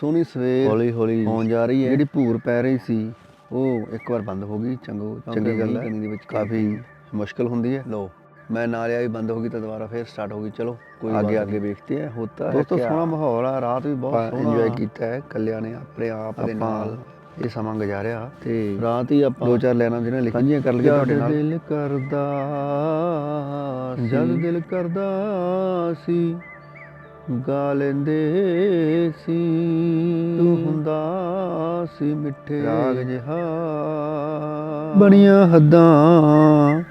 ਸੋਹਣੀ ਸਵੇਰ ਹੌਲੀ ਹੌਲੀ ਹੋਣ ਜਾ ਰਹੀ ਹੈ। ਜਿਹੜੀ ਭੂਰ ਪੈ ਰਹੀ ਸੀ ਉਹ ਇੱਕ ਵਾਰ ਬੰਦ ਹੋ ਗਈ। ਚੰਗੋ ਚੰਗੀ ਗੱਲ ਹੈ। ਦੇ ਵਿੱਚ ਕਾਫੀ ਮੁਸ਼ਕਲ ਹੁੰਦੀ ਹੈ। ਲੋ ਮੈਂ ਨਾਲ ਆਈ ਬੰਦ ਹੋ ਗਈ ਤਾਂ ਦੁਬਾਰਾ ਫੇਰ ਸਟਾਰਟ ਹੋ ਗਈ। ਚਲੋ ਕੋਈ ਅੱਗੇ ਅੱਗੇ ਵੇਖਤੇ ਹੈ ਹੋਤਾ ਹੈ ਦੋਸਤੋ ਸੋਹਣਾ ਮਾਹੌਲ ਆ ਰਾਤ ਵੀ ਬਹੁਤ ਸੋਹਣਾ। ਇੰਜੋਏ ਕੀਤਾ ਹੈ ਕੱਲਿਆਂ ਨੇ ਆਪਣੇ ਆਪ ਦੇ ਨਾਲ ਇਹ ਸਮਾਂ ਗੁਜ਼ਾਰਿਆ। ਤੇ ਰਾਤ ਹੀ ਆਪਾਂ ਦੋ ਚਾਰ ਲੈਣਾ ਜਿਹਨਾਂ ਲਿਖੀਆਂ। ਸਾਂਝੀਆਂ ਕਰ ਲਈਆਂ ਤੁਹਾਡੇ ਨਾਲ। ਦਿਲ ਕਰਦਾ ਜਦ ਦਿਲ ਕਰਦਾ ਸੀ ਗਾ ਲੈਂਦੇ ਸੀ। ਤੂੰ ਹੁੰਦਾ ਸੀ ਮਿੱਠੇ ਰਾਗ ਜਿਹਾ। ਬਣੀਆਂ ਹੱਦਾਂ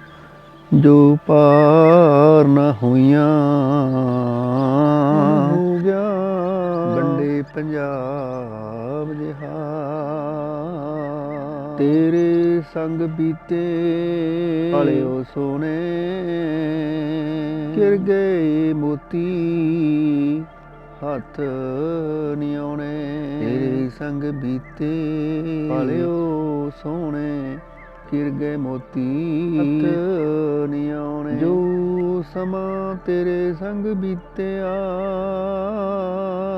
ਜੋ ਪਾਰ ਨਾ ਹੋਈਆਂ। ਹੋ ਗਿਆ ਬੰਡੇ ਪੰਜਾਬ ਜਿਹਾ। ਤੇਰੇ ਸੰਗ ਬੀਤੇ ਵਾਲੇ ਉਹ ਸੋਨੇ ਕਿਰ ਗਏ ਮੋਤੀ। ਹੱਥ ਨੀ ਆਉਣੇ ਤੇਰੇ ਸੰਗ ਬੀਤੇ ਉਹ ਸੋਹਣੇ ਕਿਰ ਗਏ ਮੋਤੀ ਹੱਥ ਨੀ ਆਉਣੇ ਜੋ ਸਮਾਂ ਤੇਰੇ ਸੰਗ ਬੀਤਿਆ।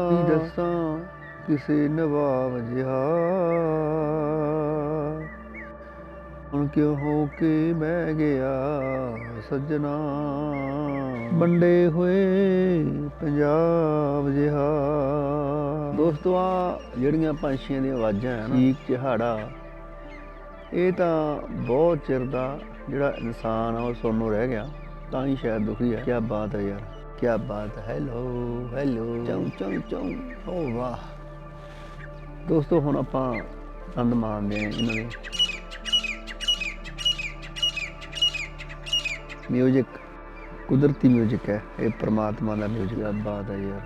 ਕੀ ਦੱਸਾਂ? ਕਿਸੇ ਨਵਾਬ ਜਿਹਾ। ਹੁਣ ਕਿਉਂ ਹੋ ਕੇ ਬਹਿ ਗਿਆ ਸੱਜਣਾ? ਬੰਡੇ ਹੋਏ ਪੰਜਾਬ ਜਿਹਾ। ਦੋਸਤੋ ਆ ਜਿਹੜੀਆਂ ਪੰਛੀਆਂ ਦੀਆਂ ਆਵਾਜ਼ਾਂ ਹੈ ਨਾ ਚੀਕ ਚਿਹਾੜਾ ਇਹ ਤਾਂ ਬਹੁਤ ਚਿਰ ਦਾ ਜਿਹੜਾ ਇਨਸਾਨ ਆ ਉਹ ਸੁਣਨ ਰਹਿ ਗਿਆ ਤਾਂ ਹੀ ਸ਼ਾਇਦ ਦੁਖੀ ਹੈ ਕੀ ਬਾਤ ਹੈ ਯਾਰ ਕੀ ਬਾਤ ਹੈ। Hello hello. ਚੌਂ ਚੌਂ ਚੌਂ। ਓ ਵਾਹ। ਦੋਸਤੋ ਹੁਣ ਆਪਾਂ ਆਨੰਦ ਮਾਣਦੇ ਹਾਂ ਇਹਨਾਂ ਦੇ। ਮਿਊਜ਼ਿਕ ਕੁਦਰਤੀ ਮਿਊਜ਼ਿਕ ਹੈ ਇਹ ਪ੍ਰਮਾਤਮਾ ਦਾ ਮਿਊਜ਼ਿਕ ਹੈ ਬਾਤ ਹੈ ਯਾਰ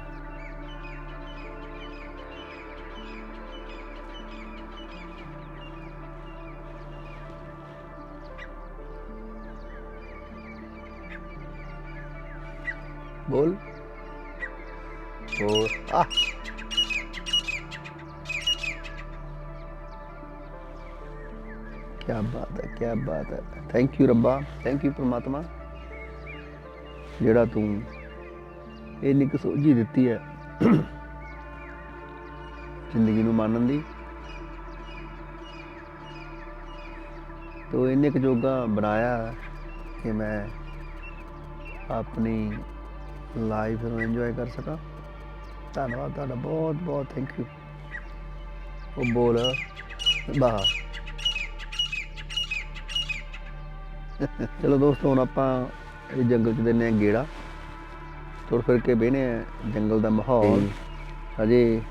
बोल और आ ਕੀ ਬਾਤ ਹੈ ਕੀ ਬਾਤ ਹੈ। ਥੈਂਕ ਯੂ ਰੱਬਾ ਥੈਂਕ ਯੂ ਪਰਮਾਤਮਾ। ਜਿਹੜਾ ਤੂੰ ਇਹ ਨਿੱਕ ਸੋਝੀ ਦਿੱਤੀ ਹੈ ਜ਼ਿੰਦਗੀ ਨੂੰ ਮਾਣਨ ਦੀ, ਤੋ ਇਹਨੇ ਕਿ ਜੋਗਾ ਬਣਾਇਆ ਕਿ ਮੈਂ ਆਪਣੀ ਲਾਈਫ ਨੂੰ ਇੰਜੋਏ ਕਰ ਸਕਾਂ। ਧੰਨਵਾਦ ਤੁਹਾਡਾ ਬਹੁਤ ਬਹੁਤ ਥੈਂਕ ਯੂ ਉਹ ਬੋਲ, ਬਾਹਰ। ਚਲੋ ਦੋਸਤੋ ਹੁਣ ਆਪਾਂ ਇਹ ਜੰਗਲ ਚ ਦਿੰਨੇ ਆ ਗੇੜਾ। ਤੁਰ ਫਿਰ ਕੇ ਬਹਿਨੇ ਆ ਜੰਗਲ ਦਾ ਮਾਹੌਲ। ਅਜੇ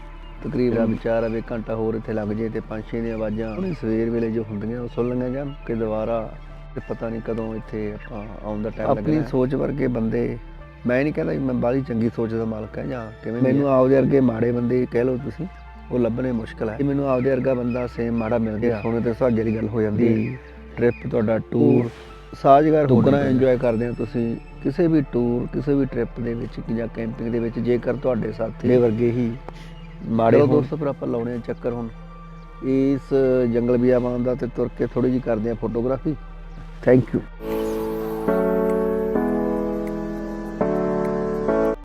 ਤਕਰੀਬਨ ਵਿਚਾਰ ਅਵੇ ਘੰਟਾ ਹੋਰ ਇੱਥੇ ਲੱਗ ਜੇ ਤੇ ਪੰਛੀ ਦੀਆਂ ਆਵਾਜ਼ਾਂ ਉਹਨੇ ਸਵੇਰ ਵੇਲੇ ਜੋ ਹੁੰਦੀਆਂ ਉਹ ਸੁਣ ਲਈਆਂ ਜਾਣ ਕਿ ਦੁਬਾਰਾ ਤੇ ਪਤਾ ਨਹੀਂ ਕਦੋਂ ਇੱਥੇ ਆਪਾਂ ਆਉਣ ਦਾ ਟਾਈਮ ਲੱਗਣਾ। ਆਪਣੀ ਸੋਚ ਵਰਗੇ ਬੰਦੇ ਮੈਂ ਨਹੀਂ ਕਹਿੰਦਾ ਮੈਂ ਬਾਹਲੀ ਚੰਗੀ ਸੋਚ ਦਾ ਮਾਲਕ ਹਾਂ ਜਾਂ ਕਿਵੇਂ ਮੈਨੂੰ ਆਪਦੇ ਵਰਗੇ ਮਾੜੇ ਬੰਦੇ ਕਹਿ ਲਓ ਤੁਸੀਂ ਉਹ ਲੱਭਣੇ ਮੁਸ਼ਕਲ ਹੈ। ਮੈਨੂੰ ਆਪਦੇ ਵਰਗਾ ਬੰਦਾ ਸੇਮ ਮਾੜਾ ਮਿਲ ਗਿਆ। ਸੋਨੇ ਤੇ ਸੁਹਾਗੇ ਦੀ ਗੱਲ ਹੋ ਜਾਂਦੀ ਟ੍ਰਿਪ ਤੁਹਾਡਾ ਟੂਰ ਸਾਜ਼ਗਾਰ ਹੋਣਾ ਇੰਜੋਏ ਕਰਦੇ ਹੋ ਤੁਸੀਂ ਕਿਸੇ ਵੀ ਟੂਰ ਕਿਸੇ ਵੀ ਟ੍ਰਿਪ ਦੇ ਵਿੱਚ ਜਾਂ ਕੈਂਪਿੰਗ ਦੇ ਵਿੱਚ ਜੇਕਰ ਤੁਹਾਡੇ ਸਾਥੀ ਦੇ ਵਰਗੇ ਹੀ ਮਾੜੇ ਹੋਣ। ਦੋਸਤੋ ਫਿਰ ਆਪਾਂ ਲਾਉਣੇ ਆ ਚੱਕਰ ਹੁਣ। ਇਸ ਜੰਗਲ ਬਿਆਬਾਨ ਦਾ ਤੇ ਤੁਰ ਕੇ ਥੋੜੀ ਜੀ ਕਰਦੇ ਆ ਫੋਟੋਗ੍ਰਾਫੀ ਥੈਂਕ ਯੂ